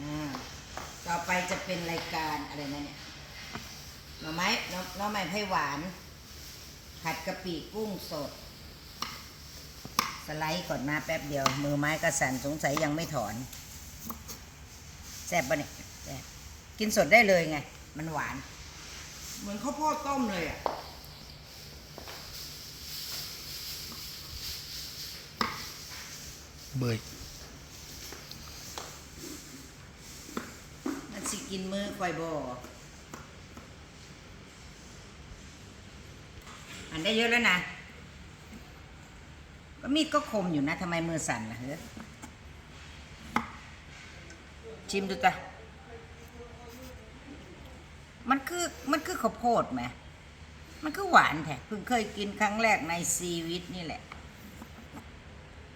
อ่าต่อไปจะเป็นรายการอะไรนะเนี่ยหน่อไม้หน่อหน่อไม้ไผ่หวาน ผัดกะปิกุ้งสด สไลด์ก่อนมาแป๊บเดียว มือไม้กระสันสงสัยยังไม่ถอนแซ่บปะเนี่ยแซ่บกินสดได้เลยไง มันหวาน เหมือนข้าวโพดต้มเลยอะเบย มันสิ กินมือคอยบออันได้เยอะแล้วนะก็มีดก็คมอยู่นะทำไมมือสั่นล่ะเฮ้ยชิมดูจ้ะมันคือมันคือข้าวโพดไหม มันคือหวานแท้เพิ่งเคยกินครั้งแรกในชีวิตนี่แหละ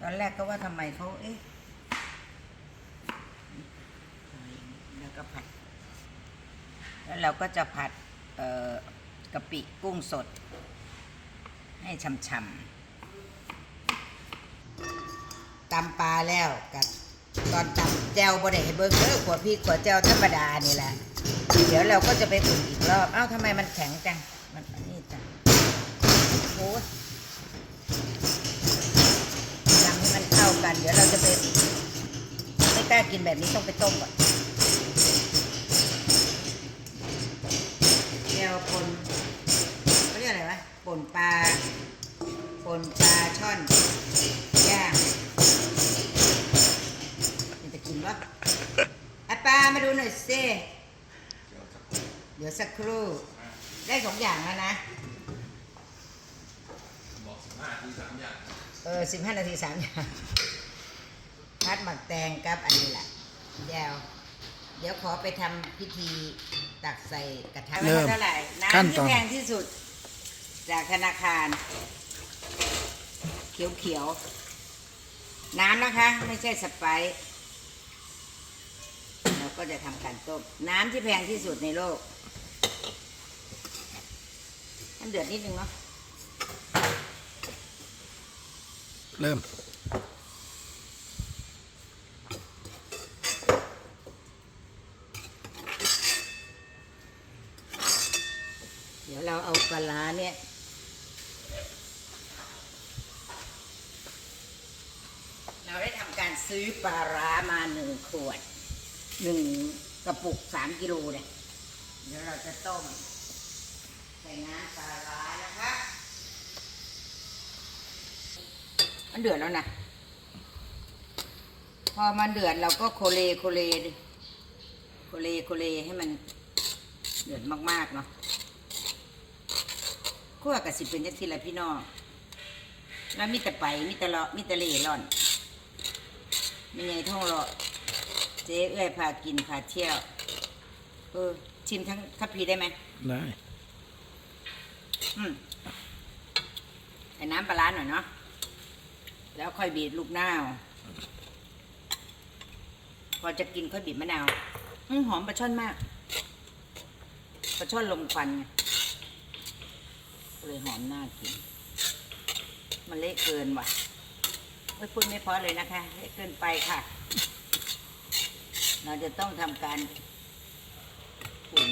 ตอนแรกก็ว่าทำไมเขาเอ๊ะแล้วก็ผัด แล้วเราก็จะผัดกะปิกุ้งสด ให้ช่ำๆตำปลาแล้วกับตอนตำแจวบดให้เบิ้งเออขวดพริกขวดแจวธรรมดานี่แหละ เดี๋ยวเราก็จะไปอุ่นอีกรอบเอ้าทำไมมันแข็งจังมันอันนี่จังโอ้ยทำให้มันเข้ากัน เดี๋ยวเราจะไปไม่กล้ากินแบบนี้ต้องไปต้มก่อน ป่นปลาป่นปลาช่อนย่างมันจะกินวะอะปลามาดูหน่อยสิเดี๋ยวสักครู่ ได้สองอย่างแล้วนะบอกสิบห้าทีสามอย่างเออสิบห้านาทีสามอย่างพัดหมักแตงกับอันนี้แหละแยวเดี๋ยวขอไปทำพิธีตักใส่กระทะเริ่มเท่าไหร่ขั้นน้ำตที่อนแพงที่สุด จากธนาคารเขียวเขียวๆ น้ำนะคะ ไม่ใช่สไปร์เราก็จะทำการต้ม น้ำที่แพงที่สุดในโลกน้ำเดือดนิดนึงเนาะเริ่มเดี๋ยวเราเอาปลาร้าเนี่ย เราได้ทำการซื้อปลาร้ามาหนึ่งขวดหนึ่งกระปุกสามกิโลเนี่ยเดี๋ยวเราจะต้มใส่น้ำปลาร้านะคะมันเดือดแล้วนะพอมันเดือดเราก็โคเลโคเลโคเลโคเลให้มันเดือดมากๆเนาะ วกับสิเป็นจังซี่ละพี่น้องแล้วมีแต่ไปมีแต่เลาะมีแต่เล่ร่อนมีไงท่องเลาะเจ๊เอ้อยพากินพาเที่ยว เออ ชิมทั้งทัพพีได้ไหมได้อืมใส่น้ำปลาร้าหน่อยเนาะแล้วค่อยบีบลูกนาวพอจะกินค่อยบีบมะนาวอืมหอมปลาช่อนมากปลาช่อนลมควันไงก็ เลยหอมน่ากิน มันเละเกินว่ะไม่พูดไม่พอเลยนะคะเละเกินไปค่ะ เราจะต้องทำการอุ่น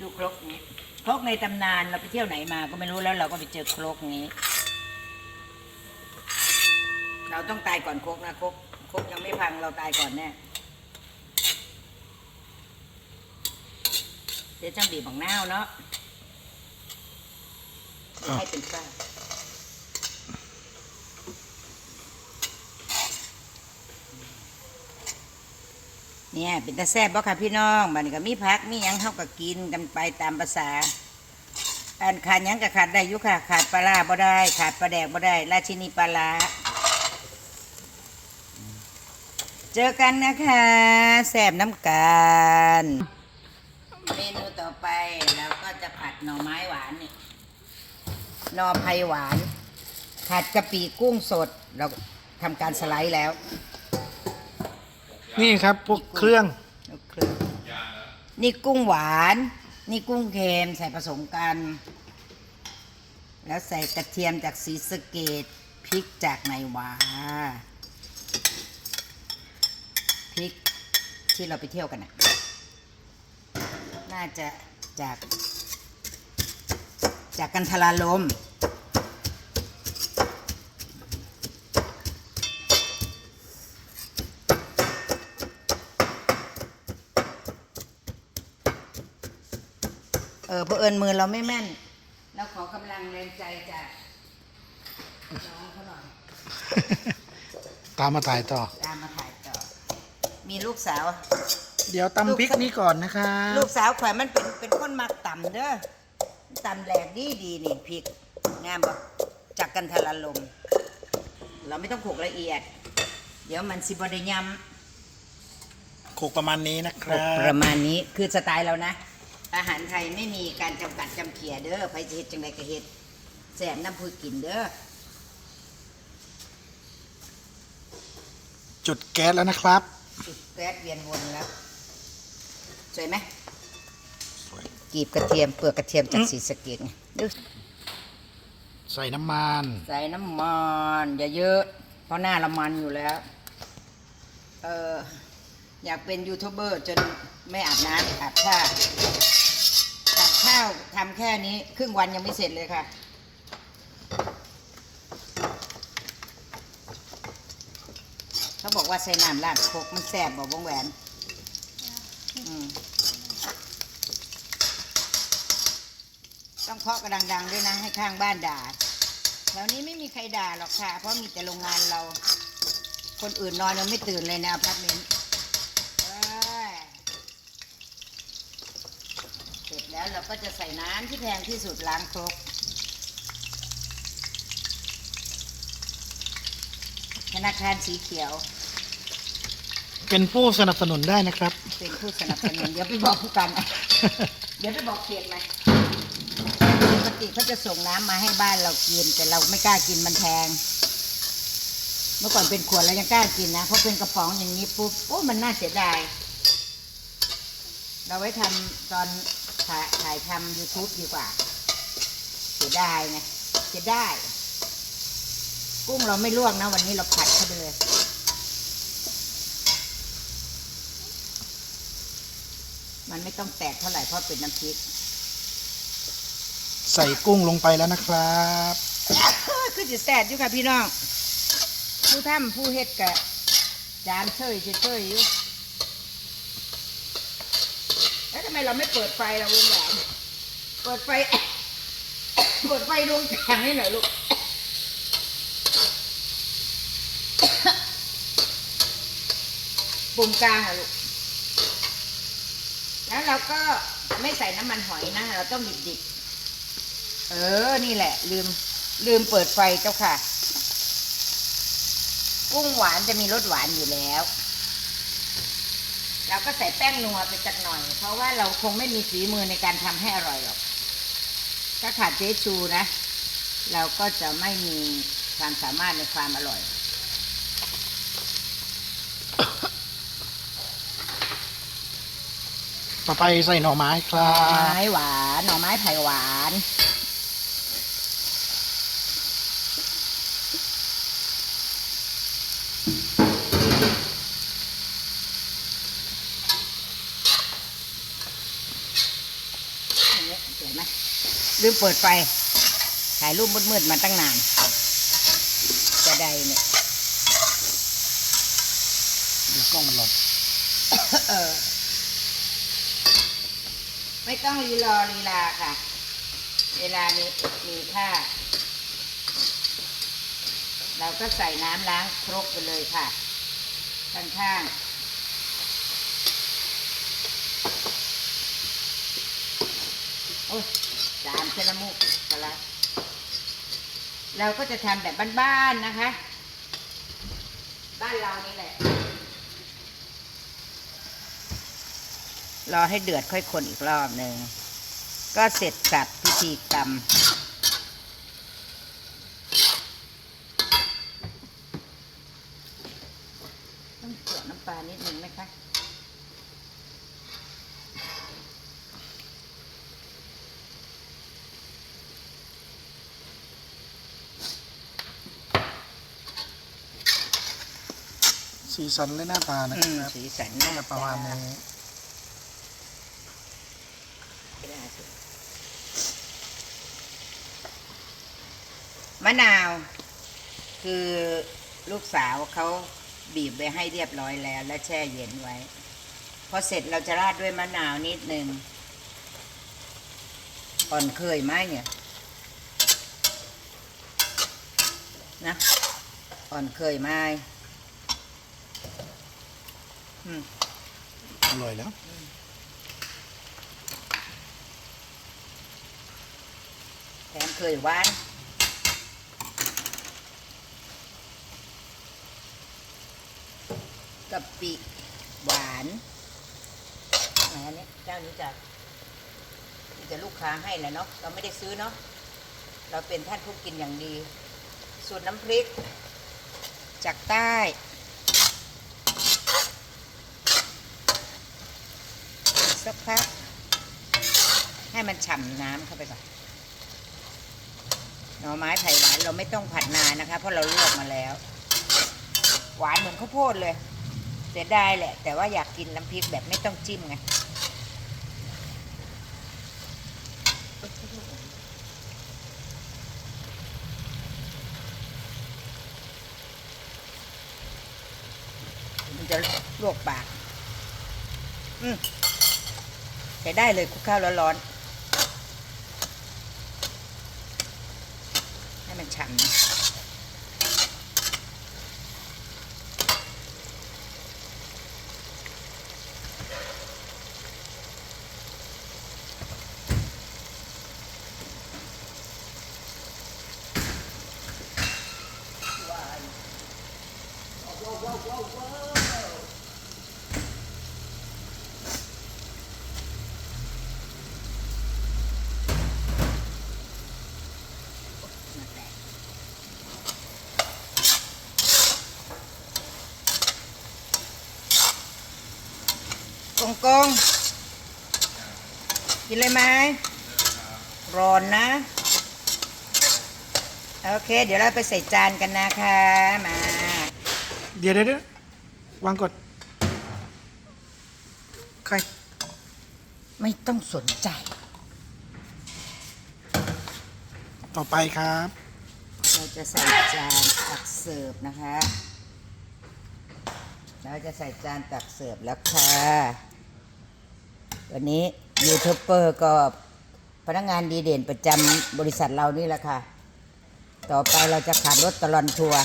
ดูครกนี้ครกในตำนานเราไปเที่ยวไหนมาก็ไม่รู้แล้วเราก็ไปเจอครกนี้ เราต้องตายก่อนครกนะครกครกยังไม่พังเราตายก่อนแน่เดี๋ยวจังบีบบังหน้าวเนาะ ให้เป็นฝ้าเนี่ยเป็นตาแซ่บบ่ค่ะพี่น้องบัดนี้ก็มีพักมีหยังเท่ากับกินกันไปตามภาษา อันขาดหยังก็ขาดได้อยุค่ะ ขาดปลาร้าบ่ได้ ขาดปลาแดกบ่ได้ ราชินีปลาร้าเจอกันนะคะแซ่บน้ำกัน เมนูต่อไปเราก็จะผัดหน่อไม้หวาน หน่อไผ่หวาน ผัดกะปิกุ้งสด เราทำการสไลด์แล้ว นี่ครับพวกเครื่อง นี่กุ้งหวาน นี่กุ้งเค็มใส่ผสมกัน แล้วใส่กระเทียมจากสีสะเกตพริกจากไหนวะพริกเทที่เราไปเที่ยวกันนะน่าจะจาก จากกันทราลม เออเพอเอิญมือเราไม่แม่น เราขอกำลังแรงใจจากน้องเขาหน่อย ตามมาถ่ายต่อ ตามมาถ่ายต่อ มีลูกสาว เดี๋ยวตำพริกนี้ก่อนนะคะ ลูกสาวข่อยมันเป็นเป็นคนมักต่ำเด้อ ต่ำแหลกดีดีนี่พริกงามบ่จากกันทรลม เราไม่ต้องโขลกละเอียด เดี๋ยวมันสิบได้ยโขลกประมาณนี้นะคำรับ ประมาณนี้คือสไตล์เรานะ อาหารไทยไม่มีการจำกัดจำเขียเด้อไปเฮ็ดจังไดก็เฮ็ดแสบน้ำพืกินเด้อจุดแก๊สแล้วนะครับ จุดแก๊สเวียนวนแล้ว สวยไหม กีบกระเทียมเปลือกกระเทียมจากสีสะเกดไงดูใส่น้ำมันใส่น้ำมันอย่าเยอะ เพราะหน้าเรามันอยู่แล้ว เอออยากเป็นยูทูบเบอร์จนไม่อาบน้ำอาบท่าตักข้าวทำแค่นี้ ครึ่งวันยังไม่เสร็จเลยค่ะ เขาบอกว่าใส่น้ำราดโคกมันแสบบอกวงแหวน อืมต้อง เคาะกระดังๆด้วยนะ ให้ข้างบ้านด่าแถวนี้ไม่มีใครด่าหรอกค่ะ เพราะมีแต่โรงงานเรา คนอื่นนอนยังไม่ตื่นเลยนะอพาร์ตเมนต์เอ้ยเสร็จแล้วเราก็จะใส่น้ำที่แพงที่สุดล้างครกธนาคารสีเขียว เป็นผู้สนับสนุนได้นะครับ เป็นผู้สนับสนุนเดี๋ยวไปบอกผู้กัน เดี๋ยวไปบอกเขตไหมปก ติเขาจะส่งน้ำมาให้บ้านเรากิน แต่เราไม่กล้ากินมันแพง เมื่อก่อนเป็นขวดเรายังกล้ากินนะเพราะเป็นกระป๋องอย่างนี้ปุ๊บโอ้มันน่าเสียดายเราไว้ทำตอนถ่ายถ่ายทำ YouTube ดีกว่า เสียดายไงเสียดายกุ้งเราไม่ลวกนะ วันนี้เราผัดเข้าไปเลยมันไม่ต้องแตกเท่าไหร่เพราะเป็นน้ำพริก ใส่กุ้งลงไปแล้วนะครับคือจะแสบอยู่ค่ะพี่น้อง ผู้ทำผู้เฮ็ดกะจานเชยเชยอยู่แล้วทำไมเราไม่เปิดไฟเราลุงแหวนเปิดไฟ เปิดไฟดวงกลางให้หน่อยลูกปุ่มกลางอะลูก แล้วเราก็ไม่ใส่น้ำมันหอยนะ เราต้องดิบๆ เออ นี่แหละ ลืม ลืมเปิดไฟเจ้าค่ะ กุ้งหวานจะมีรสหวานอยู่แล้วเราก็ใส่แป้งนัวไปจักหน่อย เพราะว่าเราคงไม่มีฝีมือในการทำให้อร่อยหรอก ถ้าขาดเจชูนะ เราก็จะไม่มีความสามารถในความอร่อยต่อไปใส่หน่อไม้คหรัน่อไม้บ หวาน หน่อไม้ไผ่หวาน อย่างเงี้ยเห็นไหมลืมเปิดไฟ ถ่ายรูปมืดๆมาตั้งนาน จะได้เนี่ยเดี๋ยวกล้องมันหล่นเออไม่ต้องรีรอลีลาค่ะ เวลานี้มีค่า เราก็ใส่น้ำล้างครกไปเลยค่ะ ข้างๆ โอ้ยจามเซรามูกพอละเราก็จะทำแบบบ้านๆนะคะ บ้านเรานี่แหละ รอให้เดือดค่อยคนอีกรอบหนึ่ง ก็เสร็จสับพิธีกรรม ต้องเกลือน้ำปลานิดนึงไหมคะ สีสันและหน้าตานะอืคมรับสีสันน่าจะประมาณนี้มะนาว คือลูกสาวเขาบีบไปให้เรียบร้อยแล้ว และแช่เย็นไว้พอเสร็จเราจะราดด้วยมะนาวนิดนึงอ่อนเคยไหมเนี่ยนะอ่อนเคยไหม อร่อยแล้วแถมเคยหวานกะปิหวานไหนอันนี้เจ้านี้จะจะลูกค้าให้แหละเนาะเราไม่ได้ซื้อเนาะเราเป็นท่านผู้กินอย่างดี สูตรน้ำพริก จากใต้อีก สักพัก ให้มันฉ่ำน้ำเข้าไปก่อนหน่อไม้ไผ่หวานเราไม่ต้องผัดนานนะคะ เพราะเราลวกมาแล้ว หวานเหมือนข้าวโพดเลยเสียดายแหละ แต่ว่าอยากกินน้ำพริกแบบไม่ต้องจิ้มไงมันจะลวกปาก อืม ใช้ได้เลยคลุกข้าวร้อนๆให้มันฉ่ำนะกง กง กินเลยไหมร้อนนะ โอเค เดี๋ยวเราไปใส่จานกันนะคะมาเดี๋ยวเดี๋ยวเดี๋ยววางกดใครไม่ต้องสนใจ ต่อไปครับ เราจะใส่จานตักเสิร์ฟนะคะ เราจะใส่จานตักเสิร์ฟแล้วค่ะ วันนี้ยูทูบเบอร์ก็พนักงานดีเด่นประจำบริษัทเรานี่แหละค่ะ ต่อไปเราจะขับรถตลอนทัวร์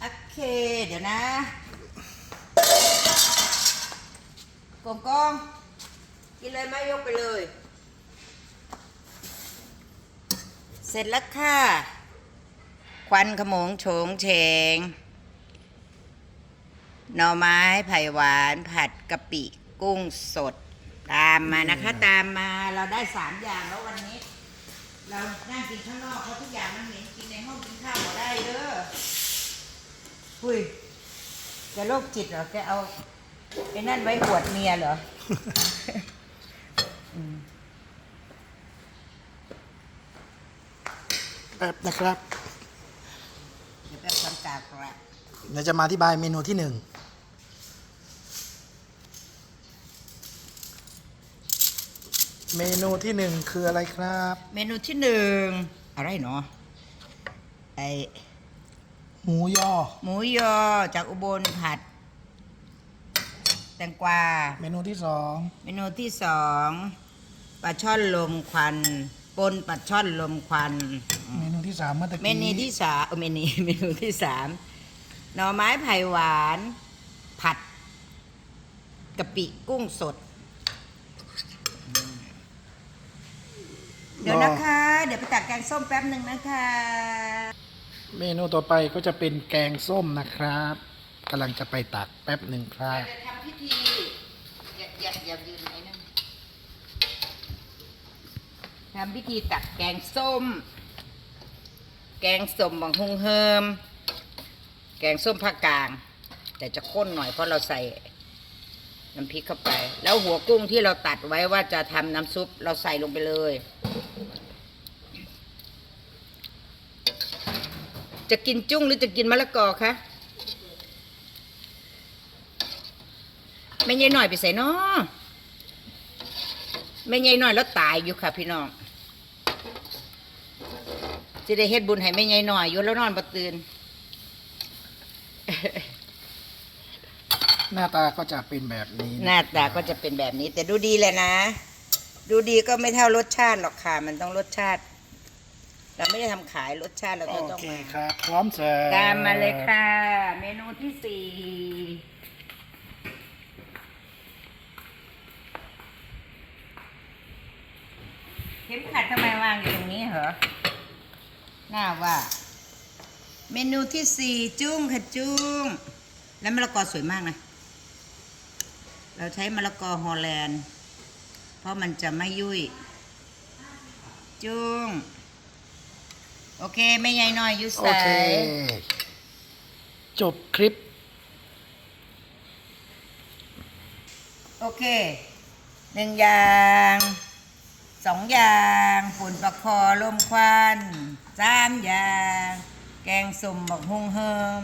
โอเคเดี๋ยวนะกงกองกินเลยไหมยกไปเลย เสร็จแล้วค่ะ ควันขโมงโฉงเฉง หน่อไม้ไผ่หวานผัดกะปิกุ้งสด ตามมานะคะ ตามมาเราได้สามอย่างแล้ววันนี้ เรานั่งกินข้างนอกเพราะทุกอย่างมันเหม็นกินในห้องกินข้าวบ่ได้เด้อหุยจะโรคจิตเหรอแกเอาไอ้นั่นไว้อวดเมียเหรอ ป๊บนะครับเดี๋ยวแป๊บทำกากละเดี๋ยวจะมาอธิบายเมนูที่หนึ่งเมนูที่หนึ่งคืออะไรครับ เมนูที่หนึ่งอะไรเนาะไอหมูยอ หมูยอจากอุบลผัด แตงกวา เมนูที่สองเมนูที่สองปลาช่อนลมควันปนปลาช่อนลมควัน เมนู ที่สามเมื่อตะเมกี้นูที่สามเออเมนูเมนูที่สามหน่อไม้ไผ่หวาน ผัดกะปิกุ้งสด เดี๋ยวนะคะ เดี๋ยวไปตักแกงส้มแป๊บหนึ่งนะคะ เมนูต่อไปก็จะเป็นแกงส้มนะครับกำลังจะไปตักแป๊บหนึ่งครับจะทำพิธีอย่าอย่าอย่ายืนไหนนั่นทำพิธีตักแกงส้ม แกงส้มบางฮุงเฮิม แกงส้มภาคกลาง แต่จะข้นหน่อยเพราะเราใส่น้ำพริกเข้าไป แล้วหัวกุ้งที่เราตัดไว้ว่าจะทำน้ำซุปเราใส่ลงไปเลย จะกินจุ้งหรือจะกินมะละกอคะไม่ใช่หน่อยไปใส่นาะไม่ใช่หน่อยแล้วตายอยู่ค่ะพี่น้อง จะได้เฮ็ดบุญให้ไม่ใช่หน่อยอยู่แล้วนอนบ่ตื่น หน้าตาก็จะเป็นแบบนี้หน้าตาก็จะเป็นแบบนี้ แต่ดูดีเลยนะ ดูดีก็ไม่เท่ารสชาติหรอกค่ะ มันต้องรสชาติ เราไม่ได้ทำขายรสชาติเราโอก็ต้องเคมาครับ พร้อมเสิร์ฟตามมาเลยค่ะ เมนูที่สี่เข็มขัดทำไมวางอยู่ตรงนี้เหรอ น่าว่า เมนูที่สี่จุ้งค่ะจุ้ง แล้วมะละกอสวยมากนะ เราใช้มะละกอฮอลแลนด์ เพราะมันจะไม่ยุ่ย จุ้ง โอเคไม่ใหญ่น้อยอยุโอใส่เคจบคลิป โอเค หนึ่งอย่าง สองอย่างฝุ่นประคอลมควัน สามอย่าง แกงส้มบักฮุงเฮิม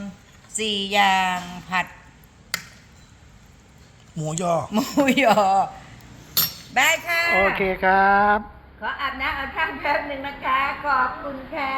สี่อย่างผัดหมูยอ หมูยอบายค่ะ โอเคครับ ขออาบน้ำอาบท่าแป๊บหนึ่งนะคะ ขอบคุณค่ะ